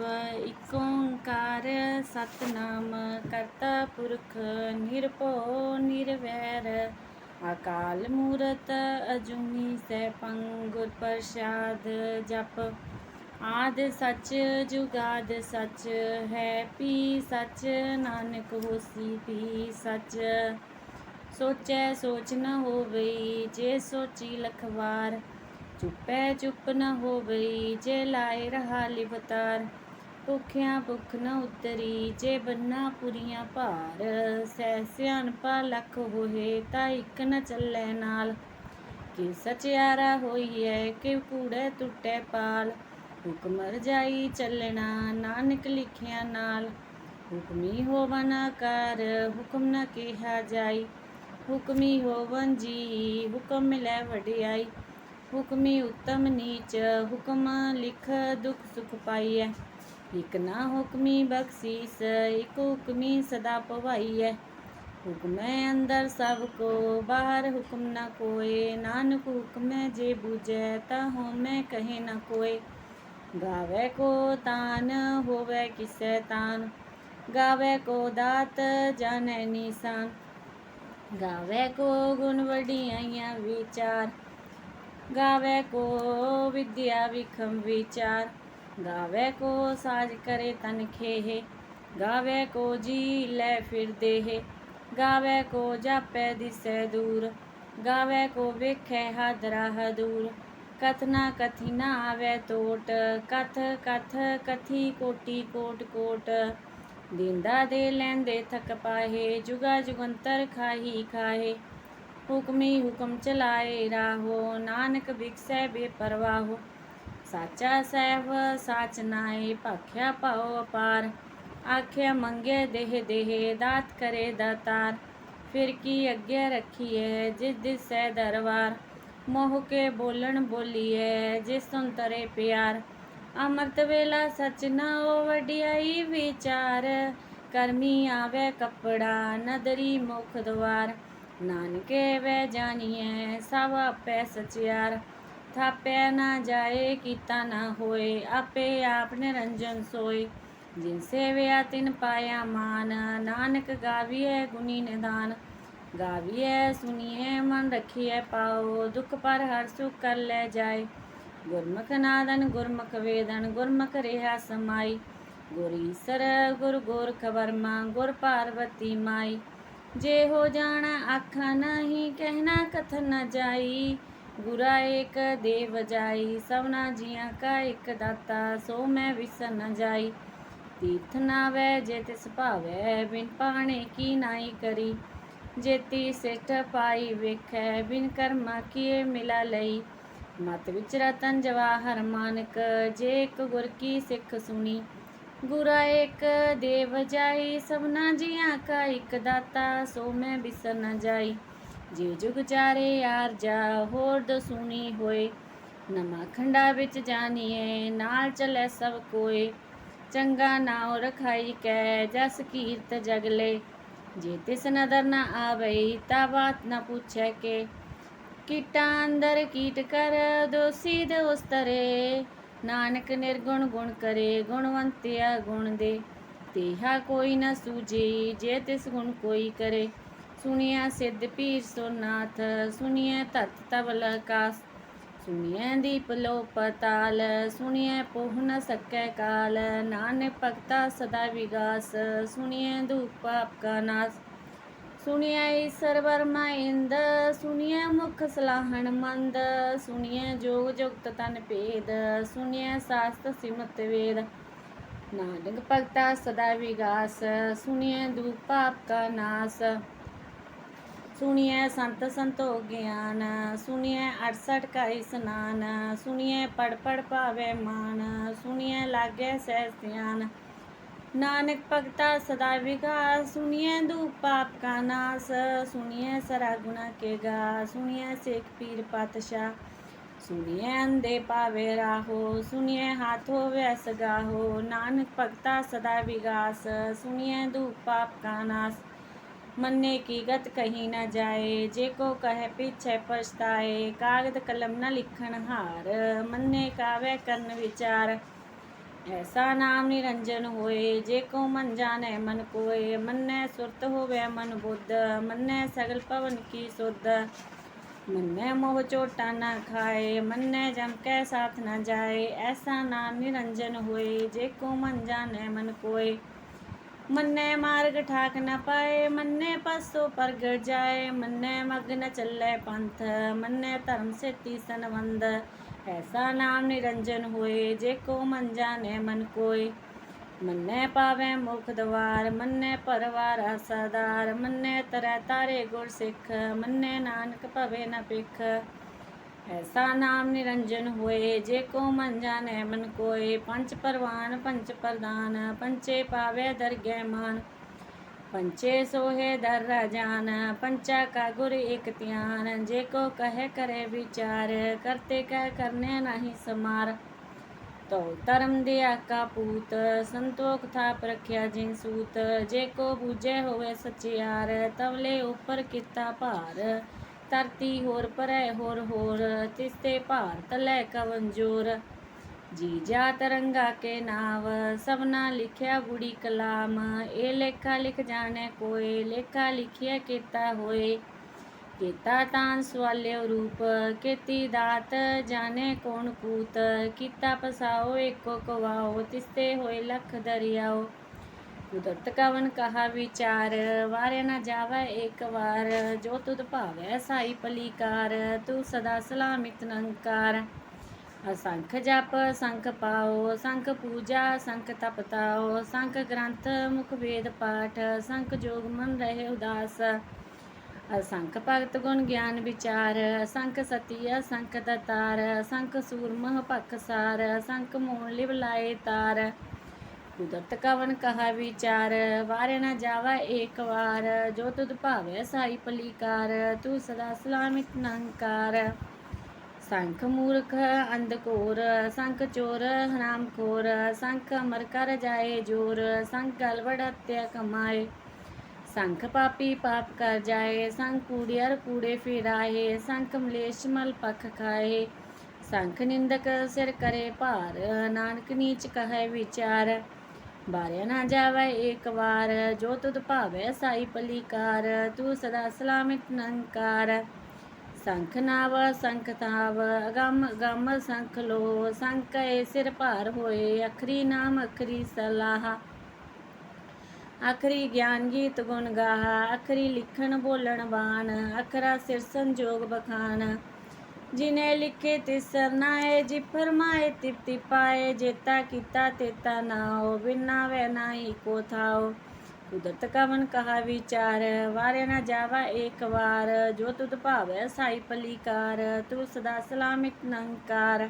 ਸਾਹਿਬ ਓੰਕਾਰ ਸਤਨਾਮ, ਕਰਤਾ ਪੁਰਖ ਨਿਰਭਉ ਨਿਰਵੈਰ। ਅਕਾਲ ਮੂਰਤ ਅਜੂਨੀ ਸੈਭੰ ਗੁਰ ਪ੍ਰਸਾਦ ਜਪ। ਆਦ ਸਚ ਜੁਗਾਦ ਸੱਚ, ਹੈ ਪੀ ਸੱਚ, ਨਾਨਕ ਹੋਸੀ ਪੀ ਸੱਚ। ਸੋਚੈ ਸੋਚ ਨ ਹੋਵਈ, ਜੇ ਸੋਚੀ ਲਖਵਾਰ। ਚੁੱਪੈ ਚੁੱਪ ਨ ਹੋਵਈ, ਜੇ ਲਾਏ ਰਹਾ ਲਿਵਤਾਰ। ਭੁਖਿਆਂ ਭੁੱਖ ਨ ਉਤਰੀ, ਜੇ ਬੰਨਾ ਪੁਰੀਆਂ ਭਾਰ। ਸਹਿ ਸਿਆਣਪਾ ਲੱਖ ਹੋਏ, ਤਾਂ ਇੱਕ ਨ ਚੱਲੇ ਨਾਲ। ਕਿ ਸਚਿਆਰਾ ਹੋਈਐ ਕਿ ਕੂੜੇ ਟੁੱਟੇ ਪਾਲ। ਹੁਕਮ ਰਜਾਈ ਚੱਲਣਾ, ਨਾਨਕ ਲਿਖਿਆ ਨਾਲ। ਹੁਕਮੀ ਹੋਵਨ ਕਰ, ਹੁਕਮ ਨ ਕਿਹਾ ਜਾਈ। ਹੁਕਮੀ ਹੋਵਨ ਜੀ, ਹੁਕਮ ਮਿਲੈ ਵਡਿਆਈ। ਹੁਕਮੀ ਉਤਮ ਨੀਚ, ਹੁਕਮ ਲਿਖ ਦੁਖ ਸੁਖ ਪਾਈਐ। ਇਕ ਨਾ ਹੁਕਮੀ ਬਖਸ਼ੀਸ, ਇਕ ਹੁਕਮੀ ਸਦਾ ਪਵਾਈਐ। ਹੁਕਮੈ ਅੰਦਰ ਸਭ ਕੋ, ਬਾਹਰ ਹੁਕਮ ਨਾ ਕੋਏ। ਨਾਨਕ ਹੁਕਮੈ ਜੇ ਬੂਝੈ ਤਾ ਹਉਮੈ ਕਹੇ ਨਾ ਕੋਏ। ਗਾਵੇ ਕੋ ਤਾਨ, ਹੋਵੇ ਕਿਸੈ ਤਾਨ। ਗਾਵੇ ਕੋ ਦਾਤ, ਜਾਣੈ ਨੀਸਾਨ। ਗਾਵੇ ਕੋ ਗੁਣ ਵਡਿਆਈਆਂ ਵਿਚਾਰ। ਗਾਵੇ ਕੋ ਵਿਦਿਆ ਵਿਖਮ ਵਿਚਾਰ। ਗਾਵੇ ਕੋ ਸਾਜ ਕਰੇ ਤਨ ਖੇਹ, ਗਾਵੇ ਕੋ ਜੀ ਲੈ ਫਿਰਦੇ ਹੈ ਗਾਵੇ ਕੋ ਜਾਪੈ ਦਿਸੈ ਦੂਰ, ਗਾਵੇ ਕੋ ਵੇਖੈ ਹਾਦਰਾ ਹਦੂਰ। ਕਥਨਾ ਕਥੀ ਨਾ ਆਵੇ ਟੋਟ ਕਥ ਕਥ ਕਥੀ ਕੋਟੀ ਕੋਟ ਕੋਟ। ਦਿੰਦਾ ਦੇ ਲੈਂਦੇ ਥਕ ਪਾਹੇ, ਜੁਗਾ ਜੁਗੰਤਰ ਖਾਹੀ ਖਾਹੇ। ਹੁਕਮੀ ਹੁਕਮ ਚਲਾਏ ਰਾਹੋ, ਨਾਨਕ ਬਿਕਸੈ ਬੇਪਰਵਾਹੋ। ਸਾਚਾ ਸਹਿਬ ਸਾਚ ਨਾਏ ਭਾਖਿਆ ਪਾਉ ਅਪਾਰ। ਆਖਿਆ, ਮੰਗੇ ਦੇਹ ਦੇਹ, ਦਾਤ ਕਰੇ ਦਾਤਾਰ। ਫਿਰ ਕੀ ਅੱਗੇ ਰੱਖੀਐ ਜਿਸ ਦਿਸੈ ਦਰਬਾਰ? ਮੋਹ ਕੇ ਬੋਲਣ ਬੋਲੀਐ ਜਿਸ ਸੰਤਰੇ ਪਿਆਰ। ਅੰਮ੍ਰਿਤ ਵੇਲਾ ਸਚ ਨਾ ਓ ਵਡਿਆਈ ਵਿਚਾਰ। ਕਰਮੀ ਆਵੇ ਕਪੜਾ, ਨਦਰੀ ਮੁਖ ਦਵਾਰ। ਨਾਨਕੇ ਵੇ ਜਾਣੀਐ ਸਭ ਆਪੇ ਸਚਿਆਰ। ਥਾਪਿਆ ਨਾ ਜਾਏ, ਕੀਤਾ ਨਾ ਹੋਏ, ਆਪੇ ਆਪ ਨਿਰੰਜਨ ਸੋਏ। ਜਿਨ ਸੇਵਿਆ ਤਿਨ ਪਾਇਆ ਮਾਨ, ਨਾਨਕ ਗਾਵੀਐ ਗੁਣੀ ਨਿਦਾਨ। ਗਾਵੀਐ ਸੁਣੀਐ ਮਨ ਰਖੀਐ ਪਾਓ, ਦੁਖ ਪਰ ਹਰ ਸੁਖ ਕਰ ਲੈ ਜਾਏ। ਗੁਰਮੁਖ ਨਾਦਨ, ਗੁਰਮੁਖ ਵੇਦਨ, ਗੁਰਮੁਖ ਰਿਹਾ ਸਮਾਈ। ਗੁਰ ਈਸਰ, ਗੁਰ ਗੋਰਖ ਵਰਮਾ, ਗੁਰ ਪਾਰਵਤੀ ਮਾਈ। ਜੇ ਹੋ ਜਾਣਾ ਆਖਾਂ ਨਹੀਂ, ਕਹਿਣਾ ਕਥਨ ਨਾ ਜਾਈ। ਗੁਰਾ ਏਕ ਦੇਵ ਜਾਈ, ਸਭਨਾ ਜੀਆਂ ਕਾ ਇੱਕ ਦਾਤਾ, ਸੋ ਮੈਂ ਵਿਸਰ ਨ ਜਾਈ। ਤੀਰਥ ਨਾਵੇ, ਜੇ ਤਿਸ ਭਾਵੈ, ਬਿਨ ਪਾਣੇ ਕੀ ਨਾਈ ਕਰੀ? ਜੇਤੀ ਸਿੱਠ ਪਾਈ ਵੇਖੈ, ਬਿਨ ਕਰਮਾ ਕੀਏ ਮਿਲਾ ਲਈ? ਮਤ ਵਿੱਚ ਰਤਨ ਜਵਾਹਰ ਮਾਨਕ, ਜੇ ਇੱਕ ਗੁਰ ਕੀ ਸਿੱਖ ਸੁਣੀ? ਗੁਰਾ ਇੱਕ ਦੇਵ ਜਾਈ, ਸਭਨਾ ਜੀਆਂ ਕਾ ਇੱਕ ਦਾਤਾ, ਸੋ ਮੈਂ ਬਿਸਰ ਨ ਜਾਈ। ਜੇ ਜੁਗ ਚਾਰੇ ਯਾਰ ਜਾ, ਹੋਰ ਦਸੂਨੀ ਹੋਏ। ਨਮਾ ਖੰਡਾ ਵਿੱਚ ਜਾਣੀਏ ਨਾਲ ਚੱਲੇ ਸਭ ਕੋਏ। ਚੰਗਾ ਨਾਉ ਰਖਾਈ ਕੈ, ਜਸ ਕੀਰਤ ਜਗਲੇ ਜੇ ਤਿਸ ਨਦਰ ਨਾ ਆਵਈ ਤਾ ਬਾਤ ਨਾ ਪੁੱਛੈ ਕੇ। ਕੀਟਾਂ ਅੰਦਰ ਕੀਟ ਕਰ, ਦੋਸੀ ਦੋਸ ਤਰੇ ਨਾਨਕ ਨਿਰਗੁਣ ਗੁਣ ਕਰੇ, ਗੁਣਵੰਤਿਆ ਗੁਣ ਦੇ। ਤੇਹਾ ਕੋਈ ਨਾ ਸੂਝੀ, ਜੇ ਤਿਸ ਗੁਣ ਕੋਈ ਕਰੇ। ਸੁਣਿਆ ਸਿੱਧ ਪੀਰ ਸੋਨਾਥ ਸੁਣਿਆ ਤਤ ਤਵਲ ਕਾਸ ਸੁਣਿਆ ਦੀਪ ਲੋ ਪਤਾਲ ਸੁਣਿਆ ਪੋਹ ਨ ਸਕੈ ਕਾਲ, ਨਾਨਕ ਭਗਤਾ ਸਦਾ ਵਿਗਾਸ, ਸੁਣਿਐ ਦੁਖ ਪਾਪ ਕਾ ਨਾਸ ਸੁਣਿਆ ਈਸਰ ਵਰਮਾ ਇੰਦ ਸੁਣਿਆ ਮੁਖ ਸਲਾਹਣ ਮੰਦ ਸੁਣਿਆ ਜੋਗ ਜੁਗਤ ਤਨ ਭੇਦ ਸੁਣਿਆ ਸਾਸਤ ਸਿਮਤ ਵੇਦ, ਨਾਨਕ ਭਗਤਾ ਸਦਾ ਵਿਗਾਸ, ਸੁਣਿਐ ਦੁਖ ਪਾਪ ਕਾ ਨਾਸ ਸੁਣਿਐ ਸੰਤ ਸੰਤੋ ਗਿਆਨ ਸੁਣਿਐ 68 ਕਾ ਇਸਨਾਨ, ਸੁਣਿਐ ਪੜ ਪੜ ਪਾਵੇ ਮਾਨ, ਸੁਣਿਐ ਲਾਗੇ ਸਹਿ ਸਿਆਨ ਨਾਨਕ ਭਗਤਾ ਸਦਾ ਵਿਗਾਸ, ਸੁਣਿਐ ਦੂਪ ਪਾਪ ਕਾ ਨਾਸ, ਸੁਣਿਐ ਸਰਾ ਗੁਨਾ ਕੇ ਗਾ, ਸੁਣਿਐ ਸੇਖ ਪੀਰ ਪਾਤਸ਼ਾਹ, ਸੁਣਿਐ ਅੰਦੇ ਪਾਵੇ ਰਾਹੋ, ਸੁਣਿਐ ਹਾਥ ਹੋਵੇ ਸਗਾਹੋ ਨਾਨਕ ਭਗਤਾ ਸਦਾ ਵਿਗਾਸ, ਸੁਣਿਐ ਦੂਪ ਪਾਪ ਕਾ ਨਾਸ। ਮੰਨੇ ਕੀ ਗਤ ਕਹੀ ਨਾ ਜਾਏ, ਜੇ ਕੋ ਕਹੇ ਪਿਛੇ ਪਛਤਾਏ, ਕਾਗਦ ਕਲਮ ਨ ਲਿਖਣ ਹਾਰ, ਮੰਨੇ ਕਾਵੇ ਕਰਨ ਵਿਚਾਰ। ਐਸਾ ਨਾਮ ਨਿਰੰਜਨ ਹੋਏ, ਜੇ ਕੋ ਮਨ ਜਾਣੈ ਮਨ ਕੋਏ, ਮੰਨੈ ਸੁਰਤ ਹੋਵੇ ਮਨ ਬੁੱਧ, ਮੰਨੈ ਸਗਲ ਪਵਨ ਕੀ ਸੁਧ। ਮੰਨੈ ਮੋਹ ਚੋਟਾ ਨਾ ਖਾਏ, ਮੰਨੈ ਜਮ ਕੈ ਸਾਥ ਨਾ ਜਾਏ, ਐਸਾ ਨਾਮ ਨਿਰੰਜਨ ਹੋਏ, ਜੇ ਕੋ ਮਨ ਜਾਣੈ ਮਨ ਕੋਏ। ਮੰਨੈ ਮਾਰਗ ਠਾਕ ਨਾ ਪਾਏ, ਮੰਨੇ ਪਸੋ ਪ੍ਰਗਟ ਜਾਏ, ਮੰਨੈ ਮਗ ਨ ਚੱਲੇ ਪੰਥ, ਮੰਨੇ ਧਰਮ ਸੇਤੀ ਸੰਵੰਦ ਐਸਾ ਨਾਮ ਨਿਰੰਜਨ ਹੋਏ, ਜੇ ਕੋ ਮਨ ਜਾਣੈ ਮਨ ਕੋਏ। ਮੰਨੇ ਪਾਵੈ ਮੁਖ ਦਵਾਰ, ਮੰਨੇ ਪਰਵਾਰ ਸਰਦਾਰ ਮੰਨੇ ਤਰੈ ਤਾਰੇ ਗੁਰ ਸਿੱਖ, ਮੰਨੈ ਨਾਨਕ ਭਵੇ ਨ ਪਿਖ ਐਸਾ ਨਾਮ ਨਿਰੰਜਨ ਹੋਏ, ਜੇ ਕੋ ਮਨ ਜਾਣੈ ਮਨ ਕੋਏ ਪੰਚ ਪਰਵਾਨ ਪੰਚ ਪ੍ਰਦਾਨ ਪੰਚੇ ਪਾਵੇ ਦਰਗਹਿ ਮਾਨ। ਪੰਚੇ ਸੋਹੇ ਦਰ ਰਾਜਾਨ ਪੰਚਾ ਕਾ ਗੁਰ ਇਕ ਧਿਆਨ, ਜੇ ਕੋ ਕਹੇ ਕਰੇ ਵਿਚਾਰ, ਕਰਤੇ ਕਹਿ ਕਰਨੇ ਨਹੀਂ ਸਮਾਰ। ਤੋ ਧਰਮ ਦੇ ਆਕਾ ਪੂਤ, ਸੰਤੋਖ ਥਾ ਪ੍ਰਖਿਆ ਜਿਨ ਸੂਤ, ਜੇ ਕੋ ਬੂਝੇ ਹੋਵੇ ਸਚਿਆਰ, ਤਵਲੇ ਉਪਰ ਕੀਤਾ ਭਾਰ। ਧਰਤੀ ਹੋਰ ਪਰੈ ਹੋਰ ਹੋਰ ਤਿਸਤੇ ਭਾਰਤ ਲੈ ਕਵਨ ਜੋਰ। ਜੀ ਜਾ ਤਰੰਗਾ ਕੇ ਨਾਵ, ਸਭਨਾ ਲਿਖਿਆ ਬੁੜੀ ਕਲਾਮ। ਇਹ ਲੇਖਾ ਲਿਖ ਜਾਣੇ ਕੋਏ, ਲੇਖਾ ਲਿਖਿਆ ਕੀਤਾ ਹੋਏ। ਕੀਤਾ ਤਾਂ ਸਵਾਲਿਓ ਰੂਪ, ਕੀਤੀ ਦਾਤ ਜਾਣੇ ਕੋਣ ਕੂਤ। ਕੀਤਾ ਪਸਾਓ ਏਕੋ ਕਵਾਓ ਤਿਸਤੇ ਹੋਏ ਲਖ ਦਰਿਆਓ। ਕੁਦਰਤ ਕਵਨ ਕਹਾ ਵਿਚਾਰ, ਵਾਰਿਆ ਨਾ ਜਾਵੇ ਇੱਕ ਵਾਰ, ਜੋ ਤੁਧ ਭਾਵੈ ਸਾਈ ਪਲੀਕਾਰ, ਤੂੰ ਸਦਾ ਸਲਾਮਿਤ ਨੰਕਾਰ। ਅਸੰਖ ਜਪ, ਸੰਖ ਪਾਓ, ਸੰਖ ਪੂਜਾ, ਸੰਖ ਤਪਤਾਓ ਸੰਖ ਗ੍ਰੰਥ, ਮੁਖ ਵੇਦ ਪਾਠ, ਸੰਖ ਜੋਗ ਮਨ ਰਹੇ ਉਦਾਸ। ਅਸੰਖ ਭਗਤ ਗੁਣ ਗਿਆਨ ਵਿਚਾਰ, ਅਸੰਖ ਸਤੀ ਅਸੰਖ ਦਤਾਰ, ਅਸੰਖ ਸੂਰਮਹ ਪਖਸਾਰ ਅਸੰਖ ਮੋਨ ਲਿਵ ਲਾਏ ਤਾਰ। ਕੁਦਰਤ ਕਵਨ ਕਹਾ ਵਿਚਾਰ ਵਾਰੇ ਨਾ ਜਾਵਾ ਏਕ ਵਾਰ। ਜੋ ਤੁਧ ਭਾਵੈ ਸਾਈ ਪਲੀਕਾਰ, ਤੂੰ ਸਦਾ ਸਲਾਮਿਤ ਨੰਕਾਰ ਸੰਖ ਮੂਰਖ ਅੰਧਕੋਰ ਸੰਖ ਚੋਰ ਹਰਾਮ ਖੋਰ। ਸੰਖ ਅਮਰ ਕਰ ਜਾਏ ਜੋਰ, ਸੰਖ ਗਲਵੜ ਹੱਤਿਆ ਕਮਾਏ। ਸੰਖ ਪਾਪੀ ਪਾਪ ਕਰ ਜਾਏ, ਸੰਖ ਕੂੜਿਆਰ ਕੂੜੇ ਫਿਰਾਏ। ਸੰਖ ਮਲੇਸ਼ ਮਲ ਪਖ ਖਾਏ। ਸੰਖ ਨਿੰਦਕ ਸਿਰ ਕਰੇ ਭਾਰ, ਨਾਨਕ ਨੀਚ ਕਹੈ ਵਿਚਾਰ। ਬਾਰਿਆ ਨਾ ਜਾਵੇ ਏਕ ਵਾਰ, ਜੋ ਤੁਧ ਭਾਵੇ ਸਾਈ ਪਲੀਕਾਰ, ਤੂੰ ਸਦਾ ਸਲਾਮਿਤ ਨੰਕਾਰ। ਸੰਖ ਨਾਵ, ਸੰਖ ਤਾਵ ਅਗੰਮ ਗੰਮ ਸੰਖ ਲੋ, ਸੰਖ ਏ ਸਿਰ ਭਾਰ ਹੋਏ, ਅਖਰੀ ਨਾਮ ਅਖਰੀ ਸਲਾਹ। ਅਖਰੀ ਗਿਆਨ ਗੀਤ ਗੁਣ ਗਾਹ, ਅਖਰੀ ਲਿਖਣ ਬੋਲਣ ਬਾਣ, ਅਖਰਾ ਸਿਰ ਸੰਜੋਗ ਬਖਾਨ। ਜਿਨੇ ਲਿਖੇ ਤਿਸ ਸਰਨਾਏ, ਜੀ ਫਰਮਾਏ ਤਿਪਤੀ ਪਾਏ ਜੇਤਾ ਕੀਤਾ ਤੇਤਾ ਨਾਓ ਬਿਨਾ ਵੈ ਨਾਹੀ ਕੋ ਥਾਓ। ਕੁਦਰਤ ਕਵਨ ਕਹਾ ਵਿਚਾਰ ਵਾਰੇ ਨਾ ਜਾਵਾ ਏਕ ਵਾਰ। ਜੋ ਤੁਧ ਭਾਵੈ ਸਾਈ ਪਲੀਕਾਰ ਤੂੰ ਸਦਾ ਸਲਾਮਿਕ ਨੰਕਾਰ।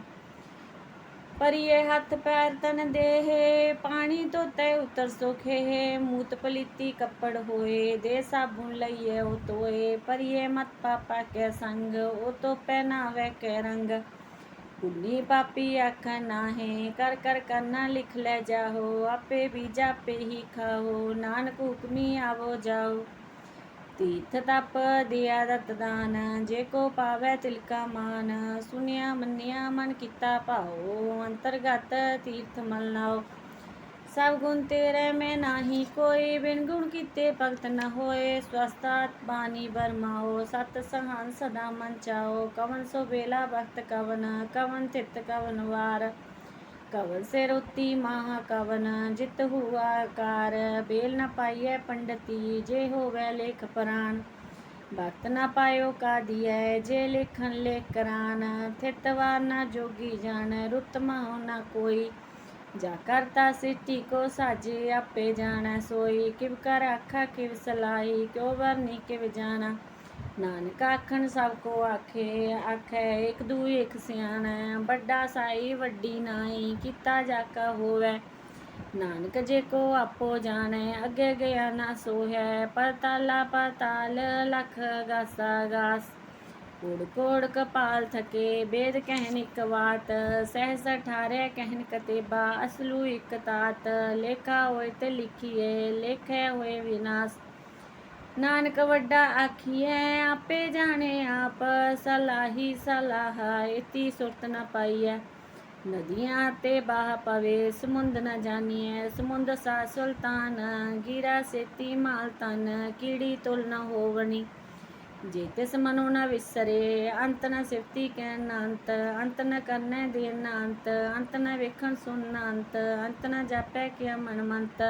ਪਰਿਏ ਹੱਥ ਪੈਰ ਤਨ ਦੇਹ, ਪਾਣੀ ਧੋਤੇ ਉਤਰ ਸੁਖੇ, ਮੂਤ ਪਲੀਤੀ ਕੱਪੜ ਹੋਏ, ਦੇ ਸਾਬੁਨ ਲਈਏ ਉਹ ਤੋਏ ਪਰਿਏ ਮਤ ਪਾਪਾ ਕੇ ਸੰਗ, ਉਹ ਤੋ ਪਹਿਨਾਵੇ ਕੇ ਰੰਗ। ਪੁੰਨੀ ਪਾਪੀ ਆਖ ਨਾਹੇ, ਕਰ ਕਰ ਕਰਨਾ ਲਿਖ ਲੈ ਜਾਹੋ, ਆਪੇ ਵੀ ਜਾਪੇ ਹੀ ਖਾਓ ਨਾਨਕ ਹੁਕਮੀ ਆਵੋ ਜਾਓ। ਤੀਰਥ ਤਪ ਦਿਆ ਦਤ ਦਾਨ, ਜੇ ਕੋ ਪਾਵੈ ਤਿਲਕਾ ਮਾਨ, ਸੁਨਿਆ ਮੰਨਿਆ ਮਨ ਕੀਤਾ ਭਾਉ, ਅੰਤਰਗਤ ਤੀਰਥ ਮਲ ਨਾਓ ਸਭ ਗੁਣ ਤੇਰੇ ਮੈਂ ਨਾਹੀ, ਕੋਈ ਬਿਨ ਗੁਣ ਕੀਤੇ ਭਗਤ ਨ ਹੋਏ। ਸਵਸਤਾਤ ਬਾਣੀ ਬਰਮਾਓ ਸਤ ਸਹਾਨ ਸਦਾ ਮਨ ਚਾਓ ਕਵਨ ਸੋ ਬੇਲਾ ਭਗਤ ਕਵਨ ਕਵਨ ਤਿਤ ਕਵਨ ਵਾਰ। ਕਵਨ ਸੇ ਰੋਤੀ ਮਹਾ ਕਵਨ, ਜਿਤ ਹੁਆ ਕਾਰ। ਬੇਲ ਨ ਪਾਈਐ ਪੰਡਤੀ, ਜੇ ਹੋਵੇ ਲੇਖ ਪ੍ਰਾਨ। ਭਗਤ ਨ ਪਾਇਓ ਕਾਦੀਐ, ਜੇ ਲੇਖਨ ਲੇਖ ਕਰਾਨ ਥਿਤਵਾਰ ਨ ਜੋਗੀ ਜਾਣ ਰੁੱਤ ਮਹੁ ਨ ਕੋਈ। ਜਾ ਕਰਤਾ ਸਿੱਟੀ ਕੋ ਸਾਜੇ, ਆਪੇ ਜਾਣੈ ਸੋਈ। ਕਿਵ ਕਰ ਆਖਾ ਕਿਵ ਸਲਾਈ ਕਿਉ ਵਰਨੀ ਕਿਵ ਜਾਣਾ। ਨਾਨਕ ਆਖਣ ਸਭ ਕੋ ਆਖੇ, ਆਖੈ ਇੱਕ ਦੂ ਇਕ ਸਿਆਣਾ, ਵੱਡਾ ਸਾਈ, ਵੱਡੀ ਨਾਈ, ਕੀਤਾ ਜਾਕਾ ਹੋਵੇ। ਨਾਨਕ ਜੇ ਕੋ ਆਪੋ ਜਾਣੈ, ਅੱਗੇ ਗਿਆ ਨਾ ਸੋਹੈ ਪਤਾਲਾ ਪਤਾਲ ਲਖ ਗਾਸਾ ਗਾਸ। ਕੋੜ ਕੋੜ ਕਪਾਲ ਥਕੇ, ਬੇਦ ਕਹਿਨ ਇਕ ਬਾਤ ਸਹਿਸ ਠਾਰੇ ਕਹਿਨ ਕਤੇਬਾ, ਅਸਲੂ ਇਕ ਤਾਤ, ਲੇਖਾ ਹੋਏ ਤੇ ਲਿਖੀਏ, ਲੇਖੇ ਹੋਏ ਵਿਨਾਸ਼। ਨਾਨਕ ਵੱਡਾ ਆਖੀਐ, ਆਪੇ ਜਾਣੇ ਆਪ, ਸਲਾਹੀ ਸਲਾਹ ਇਤੀ ਸੁਰਤ ਨਾ ਪਾਈਐ। ਨਦੀਆਂ ਤੇ ਬਾਹ ਪਵੇ, ਸਮੁੰਦ ਨਾ ਜਾਣੀਐ ਸਮੁੰਦ ਸਾ ਸੁਲਤਾਨ, ਗਿਰਾ ਸੇਤੀ ਮਾਲ ਤਨ ਕੀੜੀ ਤੁਲ ਨ ਹੋਵਣੀ। ਜੇ ਤਿਸ ਮਨੁ ਨਾ ਵਿਸਰੇ, ਅੰਤ ਨਾ ਸਿਫਤੀ ਕਹਿਣ ਨ ਅੰਤ ਅੰਤ ਨ ਕਰਨੈ ਦੇਨ ਨ ਅੰਤ ਅੰਤ ਨ ਵੇਖਣ ਸੁਣ ਨ ਅੰਤ ਅੰਤ ਨ ਜਾਪੈ ਕਿਆ ਮਨ ਮੰਤ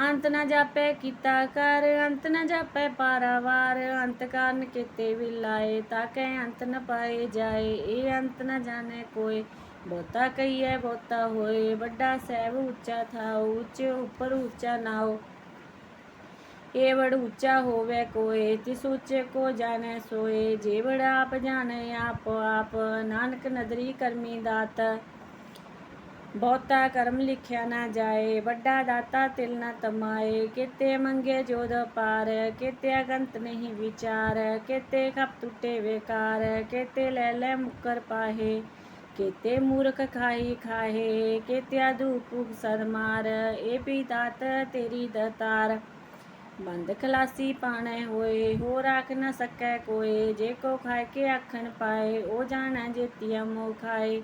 ਅੰਤ ਨ ਜਾਪੈ ਕੀਤਾ ਕਰ, ਅੰਤ ਨ ਜਾਪੈ ਪਾਰਾਵਾਰ, ਅੰਤ ਕਾਰਨ ਕੀਤੇ ਵਿਲਾਏ ਤਾਕੈ ਅੰਤ ਨ ਪਾਏ ਜਾਏ, ਇਹ ਅੰਤ ਨ ਜਾਣੈ ਕੋਇ ਬਹੁਤਾ ਕਹੀਐ, ਬਹੁਤਾ ਹੋਏ, ਵੱਡਾ ਸਹਿਬ ਉੱਚਾ ਥਾਉ, ਉੱਚੇ ਉੱਪਰ ਉੱਚਾ ਨਾਉ। ਇਹ ਵੜ ਉੱਚਾ ਹੋਵੇ ਕੋਏ, ਤਿਸ ਉੱਚੇ ਕੋ ਜਾਣੈ ਸੋਏ। ਜੇ ਵੜ ਆਪ ਜਾਣੈ, ਆਪ ਆਪ, ਨਾਨਕ ਨਦਰੀ ਕਰਮੀ ਦਾਤ। ਬਹੁਤਾ ਕਰਮ ਲਿਖਿਆ ਨਾ ਜਾਏ, ਵੱਡਾ ਦਾਤਾ ਤਿਲ ਨਾ ਤਮਾਏ, ਕਿਤੇ ਮੰਗੇ ਜੋਦ ਪਾਰ, ਕਿਤੇ ਅਗੰਤ ਨਹੀਂ ਵਿਚਾਰ, ਕਿਤੇ ਖਪ ਟੁੱਟੇ ਵੇਕਾਰ, ਕਿਤੇ ਲੈ ਲੈ ਮੁਕਰ ਪਾਹੇ, ਕਿਤੇ ਮੂਰਖ ਖਾਈ ਖਾਹੇ ਕਿਤੇ ਅਦੂਪ ਸਦ ਮਾਰ ਏ ਪੀ ਦਾਤ ਤੇਰੀ ਦਤਾਰ। ਬੰਦ ਖਲਾਸੀ ਪਾਣੇ ਹੋਏ, ਹੋਰ ਆਖ ਨਾ ਸਕੈ ਕੋਏ, ਜੇ ਕੋ ਖਾਏ ਕੇ ਆਖਣ ਪਾਏ, ਉਹ ਜਾਣਾ ਜੇਤੀਆ ਮੋ ਖਾਏ।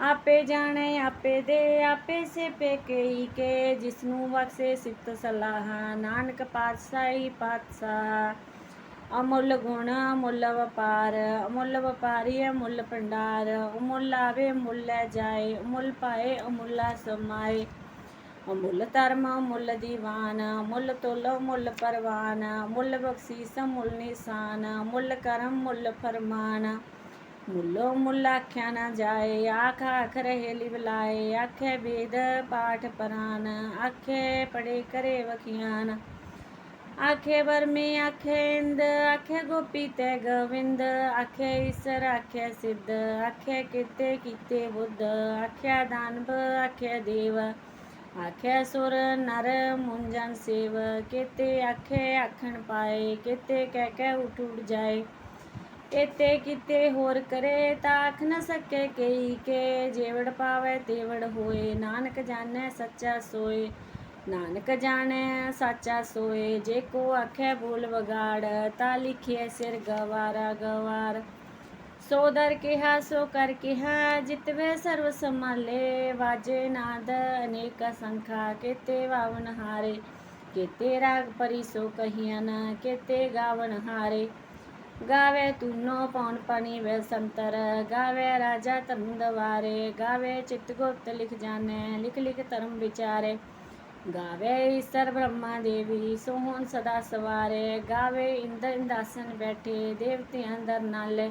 ਆਪੇ ਜਾਣੇ, ਆਪੇ ਦੇ, ਆਪੇ ਸੇ ਪੇਕਈ ਕੇ ਜਿਸ ਨੂੰ ਬਖਸ਼ੇ ਸਿਫਤ ਸਲਾਹ। ਨਾਨਕ ਪਾਤਸ਼ਾਹੀ ਪਾਤਸ਼ਾਹ, ਅਮੁੱਲ ਗੁਣ, ਅਮੁੱਲ ਵਪਾਰ। ਅਮੁੱਲ ਵਪਾਰੀ ਅਮੁੱਲ ਭੰਡਾਰ। ਅਮੁੱਲ ਆਵੇ ਮੁੱਲ ਲੈ ਜਾਏ। ਅਮੁੱਲ ਪਾਏ, ਅਮੁੱਲਾ ਸਮਾਏ। ਅਮੁੱਲ ਧਰਮ ਮੁੱਲ ਦੀਵਾਨ। ਮੁੱਲ ਤੁਲ ਮੁੱਲ ਪਰਵਾਨ। ਮੁੱਲ ਬਖਸ਼ੀਸ ਮੁੱਲ ਨਿਸ਼ਾਨ। ਮੁੱਲ ਕਰਮ ਮੁੱਲ ਫਰਮਾਨ। ਮੁੱਲੋ ਮੁੱਲ ਆਖਿਆ ਨਾ ਜਾਏ, ਆਖ ਆਖ ਰਹੇ ਲਿਵਲਾਏ ਆਖੇ ਵੇਦ ਪਾਠ ਪਰਾਨ, ਆਖੇ ਪੜੇ ਕਰੇ ਵਖਿਆਨ। ਆਖੇ ਵਰਮੇ, ਆਖੇ ਇੰਦ, ਆਖੇ ਗੋਪੀ ਤੇ ਗੋਵਿੰਦ, ਆਖੇ ਈਸਰ, ਆਖੇ ਸਿੱਧ, ਆਖੇ ਕਿਤੇ ਕੀਤੇ ਬੁੱਧ, ਆਖਿਆ ਦਾਨਵ ਆਖੇ ਦੇਵ ਆਖੇ ਸੁਰ ਨਰ ਮੁੰਜਨ ਸੇਵ, ਕਿਤੇ ਆਖੇ ਆਖਣ ਪਾਏ, ਕਿਤੇ ਕਹਿ ਕਹਿ ਉਠ ਉੜ ਜਾਏ। ਇਤੇ ਕਿਤੇ ਹੋਰ ਕਰੇ ਤਾਂ ਆਖ ਨ ਸਕੇ ਕਈ ਕੇ, ਜੇਵੜ ਪਾਵੇ ਤੇਵੜ ਹੋਏ, ਨਾਨਕ ਜਾਣੈ ਸੱਚਾ ਸੋਏ। ਨਾਨਕ ਜਾਣੈ ਸਾਚਾ ਸੋਏ, ਜੇ ਕੋ ਆਖੇ ਬੋਲ ਵਗਾੜ, ਤਾ ਲਿਖਿਐ ਸਿਰ ਗਵਾਰਾ ਗਵਾਰ। ਸੋ ਦਰ ਕਿਹਾ, ਸੋ ਕਰ ਕਿਹਾ, ਜਿਤਵੇ ਸਰਵ ਸੰਭਾਲੇ, ਵਾਜੇ ਨਾਦ ਅਨੇਕ ਸੰਖਾ, ਕੀਤੇ ਵਾਵਨ ਹਾਰੇ। ਕੀਤੇ ਰਾਗ ਪਰੀ ਸੋ ਕਹੀਨ ਕੀਤੇ ਗਾਵਨ ਹਾਰੇ। ਗਾਵੇ ਤੂਨੋ ਪੌਣ ਪਾਣੀ ਵੇ ਸੰਤਰ, ਗਾਵੇ ਰਾਜਾ ਧਰਮ ਦਵਾਰੇ, ਗਾਵੇ ਚਿਤ ਗੁਪਤ ਲਿਖ ਜਾਣੈ, ਲਿਖ ਲਿਖ ਧਰਮ ਵਿਚਾਰੇ। ਗਾਵੇ ਈਸਰ ਬ੍ਰਹਮਾ ਦੇਵੀ, ਸੋਹਣ ਸਦਾ ਸਵਾਰੇ, ਗਾਵੇ ਇੰਦਰ ਇੰਦਾਸਨ ਬੈਠੇ, ਦੇਵਤੇ ਅੰਦਰ ਨਾਲੇ।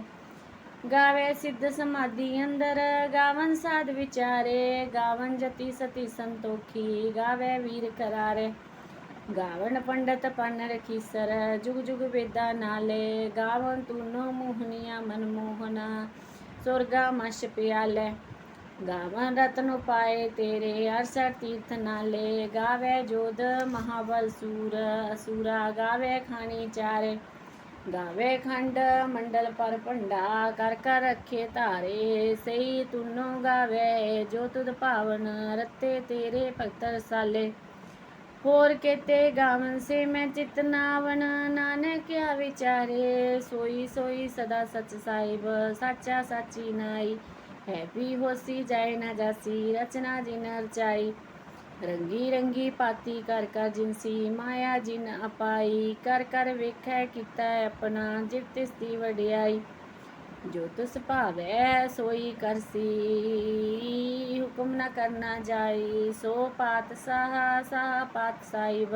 ਗਾਵੇ ਸਿੱਧ ਸਮਾਧੀ ਅੰਦਰ, ਗਾਵਨ ਸਾਧ ਵਿਚਾਰੇ, ਗਾਵਨ ਜਤੀ ਸਤੀ ਸੰਤੋਖੀ, ਗਾਵੇ ਵੀਰ ਕਰਾਰੇ। ਗਾਵਨ ਪੰਡਤ ਪੰਨ ਰਖੀਸਰ ਜੁਗ ਜੁਗ ਵੇਦਾ ਨਾਲੇ ਗਾਵਨ ਤੂਨੋ ਮੋਹਨੀਆ ਮਨਮੋਹਨ ਸੁਰਗਾ ਮਸ਼ ਪਿਆਲੇ। ਗਾਵਨ ਰਤਨ ਉਪਾਏ ਤੇਰੇ ਅਰਸਰ ਤੀਰਥ ਨਾਲੇ। ਗਾਵੇ ਜੋਧ ਮਹਾਬਲ ਸੂਰ, ਅਸੂਰਾ ਗਾਵੇ ਖਾਣੀ ਚਾਰੇ। ਗਾਵੇ ਖੰਡ ਮੰਡਲ ਪਰ ਭੰਡਾ, ਕਰ ਕਰ ਰੱਖੇ ਧਾਰੇ। ਸਈ ਤੁਨੋ ਗਾਵੇ, ਜੋ ਤੁਧ ਭਾਵਨ ਰਤੇ ਤੇਰੇ ਭਗਤ ਰਸਾਲੇ ਹੋਰ ਕੇਤੇ ਗਾਵਨ ਸੇ ਮੈਂ ਚਿਤ ਨਾਵਨ ਨਾਨਕਿਆ ਵਿਚਾਰੇ। ਸੋਈ ਸੋਈ ਸਦਾ ਸਚ ਸਾਹਿਬ, ਸਾਚਾ ਸਾਚੀ ਨਾਈ। ਹੈ ਵੀ ਹੋਸੀ, ਜਾਏ ਨਾ ਜਾਸੀ, ਰਚਨਾ ਜਿਨ ਰਚਾਈ। ਰੰਗੀ ਰੰਗੀ ਪਾਤੀ ਕਰ ਕਰ ਜਿਨਸੀ ਮਾਇਆ ਜਿਨ ਅਪਾਈ। ਕਰ ਕਰ ਵੇਖੈ ਕੀਤਾ ਆਪਣਾ, ਜਿਵ ਤਿਸ ਦੀ ਵਡਿਆਈ। ਜੋ ਤੁਸ ਭਾਵੈ, ਸੋਈ ਕਰਸੀ। ਹੁਕਮ ਨਾ ਕਰਨਾ ਜਾਈ, ਸੋ ਪਾਤ ਸਾਹਾ, ਸਾਹ ਪਾਤ ਸਾਹਿਬ।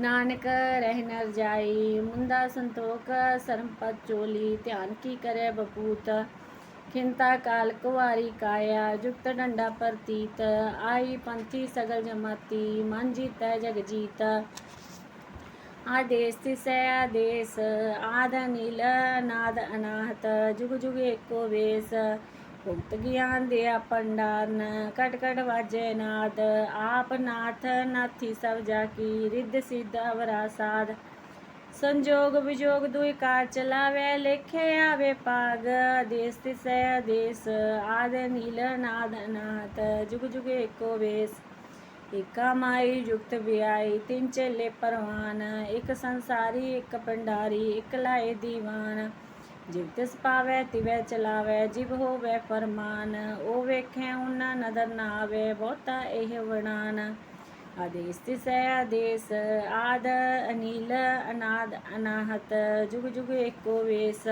ਨਾਨਕ ਰਹਿ ਨਰ ਜਾਈ ਮੁੰਦਾ ਸੰਤੋਖ ਸਰਮਪਤ ਚੋਲੀ, ਧਿਆਨ ਕੀ ਕਰੇ ਬਪੂਤ। ਖਿੰਤਾ ਕਾਲ ਕੁਵਾਰੀ ਕਾਇਆ, ਜੁਗਤ ਡੰਡਾ ਪ੍ਰਤੀਤ। ਆਈ ਪੰਥੀ ਸਗਲ ਜਮਾਤੀ, ਮਨ ਜੀਤੈ ਜਗ ਜੀਤ। ਆਦੇਸ ਤਿਸੈ ਆਦੇਸ ਆਦ ਨੀਲ ਨਾਦ ਅਨਾਹਤ, ਜੁਗ ਜੁਗ ਏਕੋ ਵੇਸ। ਭੁਗਤ ਗਿਆਨ ਦੇ ਪੰਡਾਰਨ ਕਟ ਕਟ ਵਾਜੇ ਨਾਦ। ਆਪ ਨਾਥ ਨਾਥੀ ਸਭ ਜਾ ਕੀ, ਰਿੱਧ ਸਿੱਧ ਅਵਰਾ ਸਾਧ ਸੰਜੋਗ ਵਿਜੋਗ ਦੁਇ ਕਾਰ ਚਲਾਵੇ, ਲੇਖੇ ਆਵੇ ਪਾਗ। ਦੇਸ ਤਿਸੈ ਦੇਸ ਆਦ ਨੀਲ ਨਾਦ ਅਨਾਹਤ, ਜੁਗ ਜੁਗ ਏਕੋ ਵੇਸ। ਇਕਾ ਮਾਈ ਜੁਗਤ ਵਿਆਈ ਤਿੰਨ ਚੇਲੇ ਪਰਵਾਨ, ਇੱਕ ਸੰਸਾਰੀ, ਇੱਕ ਪੰਡਾਰੀ ਇੱਕ ਲਾਏ ਦੀਵਾਨ। ਜਿਵ ਤਿਸ ਪਾਵੈ, ਤਿਵੈ ਚਲਾਵੈ, ਜਿਵ ਹੋਵੈ ਫਰਮਾਨ। ਉਹ ਵੇਖੈ, ਉਹਨਾਂ ਨਦਰ ਨਾ ਆਵੇ, ਬਹੁਤਾ ਇਹ ਵਣਾਨ। ਆਦੇਸ ਤਿਸੈ ਆਦੇਸ, ਆਦ ਅਨੀਲ, ਅਨਾਦ ਅਨਾਹਤ, ਜੁਗ ਜੁਗ ਏਕੋ ਵੇਸ।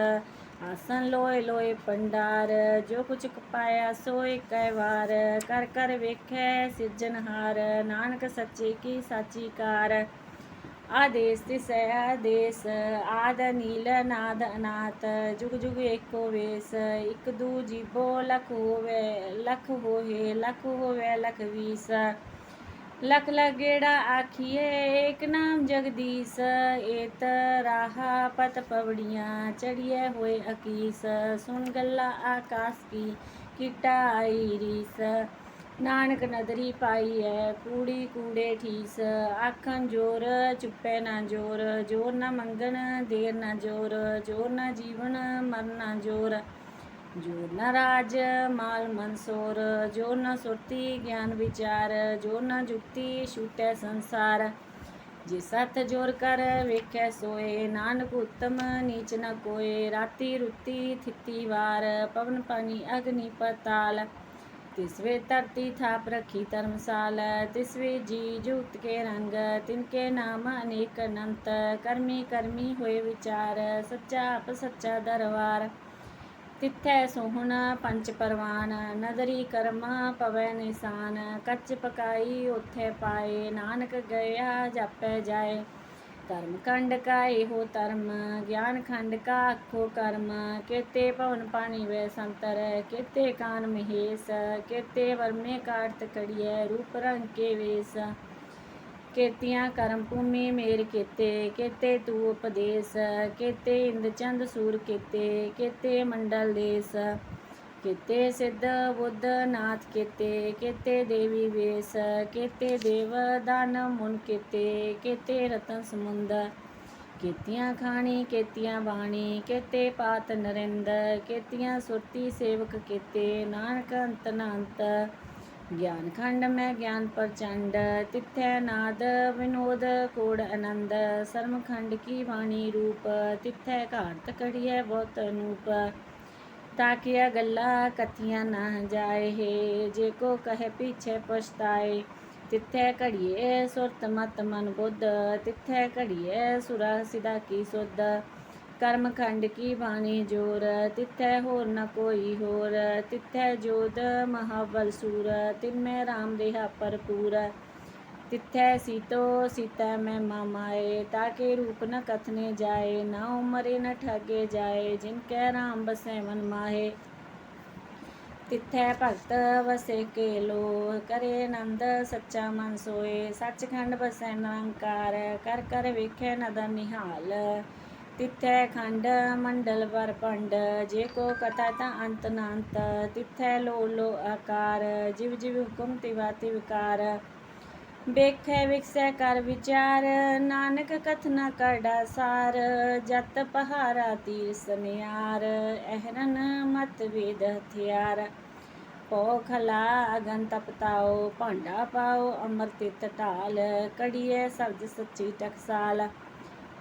ਆਸਨ ਲੋਏ ਲੋਏ ਪੰਡਾਰ, ਜੋ ਕੁਛ ਕਪਾਇਆ ਸੋਏ ਕੈ ਵਾਰ ਕਰ ਕਰ ਵੇਖੈ ਸਿਰਜਨਹਾਰ ਨਾਨਕ ਸੱਚੇ ਕੀ ਸਾਚੀ ਕਾਰ। ਆਦੇਸ ਤਿਸੈ ਆਦੇਸ, ਆਦ ਨੀਲ ਨਾਦ ਅਨਾਤ ਜੁਗ ਜੁਗ ਏਕੋ ਵੇਸ, ਇਕ ਦੂ ਜੀਬੋ ਲਖ ਹੋਵੇ, ਲਖ ਹੋਏ ਲਖ ਹੋਵੇ ਲਖ ਵੀਸ। ਲਖ ਲਗੇੜਾ ਆਖੀਏ ਏਕ ਨਾਮ ਜਗਦੀਸ਼, ਏਤ ਰਾਹਾ ਪਤ ਪਵੜੀਆਂ ਚੜੀਏ ਹੋਏ ਅਕੀਸ, ਸੁਣ ਗੱਲਾ ਆਕਾਸ ਕੀ, ਕੀਟਾ ਆਈ ਰੀਸ। ਨਾਨਕ ਨਦਰੀ ਪਾਈ ਹੈ ਕੂੜੀ ਕੂੜੇ ਠੀਸ, ਆਖਣ ਜੋਰ ਚੁੱਪੈ ਨਾ ਜੋਰ ਜੋਰ ਨਾ ਮੰਗਣ ਦੇਰ ਨਾ ਜੋਰ ਜੋਰ ਨਾ ਜੀਵਨ ਮਰਨਾ ਜੋਰ। ਜੋ ਨਾ ਰਾਜ ਮਾਲ ਮਨਸੋਰ, ਜੋ ਨਾ ਸੁਰਤੀ ਗਿਆਨ ਵਿਚਾਰ, ਜੋ ਨਾ ਜੁਗਤੀ ਛੂਟੈ ਸੰਸਾਰ। ਜੇ ਸਤ ਜੋਰ ਕਰ ਵੇਖੈ ਸੋਏ, ਨਾਨਕ ਉਤਮ ਨੀਚ ਨ ਕੋਏ, ਰਾਤੀ ਰੁੱਤੀ ਥਿੱਤੀ ਵਾਰ, ਪਵਨ ਪਾਣੀ ਅਗਨੀ ਪਤਾਲ। ਤਿਸਵੇ ਧਰਤੀ ਥਾਪ ਰਖੀ ਧਰਮਸਾਲ ਤਿਸਵੇ ਜੀ ਜੁਗਤ ਕੇ ਰੰਗ ਤਿਨਕੇ ਨਾਮ ਅਨੇਕ ਅਨੰਤ। ਕਰਮੀ ਕਰਮੀ ਹੋਏ ਵਿਚਾਰ, ਸੱਚਾ ਆਪ ਸੱਚਾ ਦਰਬਾਰ। ਤਿੱਥੈ ਸੋਹਣ ਪੰਚ ਪਰਵਾਨ, ਨਦਰੀ ਕਰਮਾ ਪਵੈ ਨਿਸ਼ਾਨ, ਕੱਚ ਪਕਾਈ ਉਥੈ ਪਾਏ, ਨਾਨਕ ਗਿਆ ਜਾਪੈ ਜਾਏ। ਧਰਮ ਖੰਡ ਕਾ ਇਹੋ ਧਰਮ, ਗਿਆਨ ਖੰਡ ਕਾ ਆਖੋ ਕਰਮ। ਕੇਤੇ ਭਵਨ ਪਾਣੀ ਵੇ ਸੰਤਰ, ਕੇਤੇ ਕਾਨ ਮਹੇਸ਼, ਕੇਤੇ ਵਰਮੇ ਕਾਰਤ ਕੜੀਐ, ਰੂਪ ਰੰਗ ਕੇ ਵੇਸ। ਕੇਤੀਆਂ ਕਰਮ ਭੂਮੀ ਮੇਰ ਕੀਤੇ, ਕੇਤੇ ਤੂ ਉਪਦੇਸ, ਕੇਤੇ ਇੰਦ ਸੂਰ ਕੀਤੇ, ਕੇਤੇ ਮੰਡਲ ਦੇਸ, ਕੇਤੇ ਸਿੱਧ ਬੁੱਧ ਨਾਥ ਕੇਤੇ ਕੇਤੇ ਦੇਵੀ ਵੇਸ, ਕੇਤੇ ਦੇਵ ਦਾਨ ਮੁਨ ਕੇਤੇ ਕੇਤੇ ਰਤਨ ਸਮੁੰਦ, ਕੇਤੀਆਂ ਖਾਣੀ, ਕੇਤੀਆਂ ਬਾਣੀ, ਕੇਤੇ ਪਾਤ ਨਰਿੰਦ, ਕੇਤੀਆਂ ਸੁਰਤੀ ਸੇਵਕ ਕੇਤੇ, ਨਾਨਕ ਅੰਤ ਨਾੰਤ ਗਿਆਨ ਖੰਡ ਮੈਂ ਗਿਆਨ ਪ੍ਰਚੰਡ ਤਿੱਥੈ ਨਾਦ ਵਿਨੋਦ ਕੋੜ ਆਨੰਦ ਸਰਮ ਖੰਡ ਕੀ ਬਾਣੀ ਰੂਪ ਤਿੱਥੈ ਘਾਟ ਕੜੀਐ ਬਹੁਤ ਅਨੂਪ ਤਾਕਿਆ ਗੱਲਾਂ ਕਥੀਆਂ ਨਾ ਜਾਏ ਹੈ ਜੇ ਕੋ ਕਹੇ ਪਿਛੇ ਪਛਤਾਏ ਤਿੱਥੈ ਘੜੀਏ ਸੁਰਤ ਮਤ ਮਨ ਬੁੱਧ ਤਿੱਥੈ ਘੜੀਏ ਸੁਰਾ ਸਿਦਾ ਕੀ ਸੁਧ ਕਰਮ ਖੰਡ ਕੀ ਬਾਣੀ ਜੋਰ, ਤਿੱਥੈ ਹੋਰ ਨ ਕੋਈ ਹੋਰ, ਤਿੱਥੈ ਜੋਤ ਮਹਾਬਲ ਸੂਰ ਤਿਨਮੈ ਰਾਮ ਦੇਹਾ ਭਰਪੂਰ। ਤਿੱਥੈ ਸੀਤੋ, ਸੀਤਾ ਮੈਂ ਮਾਮਾਏ ਤਾਕੇ ਰੂਪ ਨ ਕਥਨੇ ਜਾਏ, ਨਾ ਉਮਰੇ ਨ ਠਗੇ ਜਾਏ, ਜਿਨ ਕੈ ਰਾਮ ਬਸੈ ਮਨ ਮਾਹੇ। ਤਿੱਥੈ ਭਗਤ ਵਸੇ ਕੇ ਲੋ ਕਰੇ ਆਨੰਦ ਸੱਚਾ ਮਨ ਸੋਏ। ਸੱਚਖੰਡ ਬਸੈ ਨਿਰੰਕਾਰ ਕਰ ਕਰ ਵੇਖੈ ਨਦਰ ਨਿਹਾਲ। ਤਿੱਥੈ ਖੰਡ, ਮੰਡਲ ਵਰ ਪੰਡ ਜੇ ਕੋ ਕਥਾ ਤਾਂ ਅੰਤ ਨਾੰਤ ਤਿੱਥੈ ਲੋ ਲੋ ਆਕਾਰ, ਜਿਵ ਜਿਵ ਹੁਕਮ ਤਿਵਾ ਤਿਵਕਾਰ ਵੇਖੈ ਵਿਕਸੈ ਕਰ ਵਿਚਾਰ, ਨਾਨਕ ਕਥਨਾ ਕਰੜਾ ਸਾਰ, ਜਤ ਪਹਾਰਾ ਤੀਰ ਸੁਨਿਆਰ ਅਹਰਨ ਮਤ ਵੇਦ ਹਥਿਆਰ। ਪੋ ਖਲਾ ਅਗਨ ਤਪਤਾਓ ਭਾਂਡਾ ਪਾਓ ਅੰਮ੍ਰਿਤ ਢਾਲ ਕੜੀਏ ਸਬਜ਼ ਸੱਚੀ ਟਕਸਾਲ।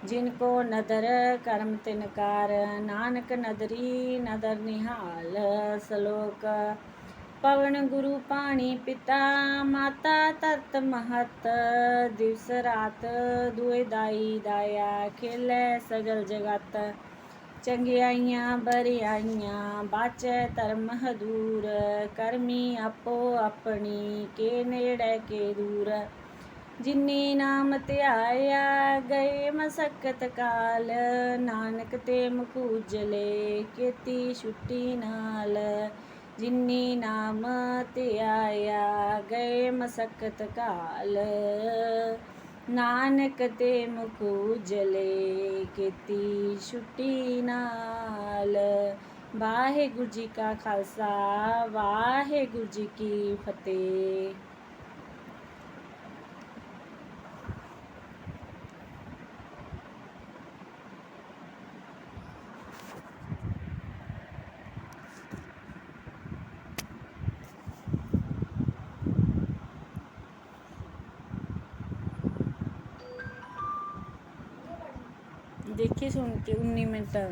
ਜਿਨ ਕੋ ਨਦਰ ਕਰਮ ਤਿਨਕਾਰ ਨਾਨਕ ਨਦਰੀ ਨਦਰ ਨਿਹਾਲ, ਸ਼ਲੋਕ ਪਵਨ ਗੁਰੂ ਪਾਣੀ ਪਿਤਾ, ਮਾਤਾ ਤਤ ਮਹਤ, ਦਿਵਸ ਰਾਤ ਦੁਇ ਦਾਈ ਦਾਇਆ ਖੇਲੇ ਸਗਲ ਜਗਤ, ਚੰਗਿਆਈਆਂ ਬਰਿਆਈਆਂ ਬਾਚੈ ਧਰਮ ਹਦੂਰ, ਕਰਮੀ ਆਪੋ ਆਪਣੀ, ਕੇ ਨੇੜੇ ਕੇ ਦੂਰ। ਜਿਨੀ ਨਾਮ ਧਿਆਇਆ ਗਏ ਮਸਕਤ ਕਾਲ, ਨਾਨਕ ਤੇ ਮੁਖੂਜਲੇ ਕੀਤੀ ਛੁੱਟੀ ਨਾਲ। ਜਿਨੀ ਨਾਮ ਧਿਆਇਆ ਗਏ ਮਸਕਤ ਕਾਲ, ਨਾਨਕ ਤੇ ਮੁਖੂਜਲੇ ਕੀਤੀ ਛੁੱਟੀ ਨਾਲ। ਵਾਹਿਗੁਰੂ ਜੀ ਕਾ ਖਾਲਸਾ, ਵਾਹਿਗੁਰੂ ਜੀ ਕੀ ਫਤਿਹ। ਦੇਖੀ ਸੁਣ 19 ਮਿੰਟਾਂ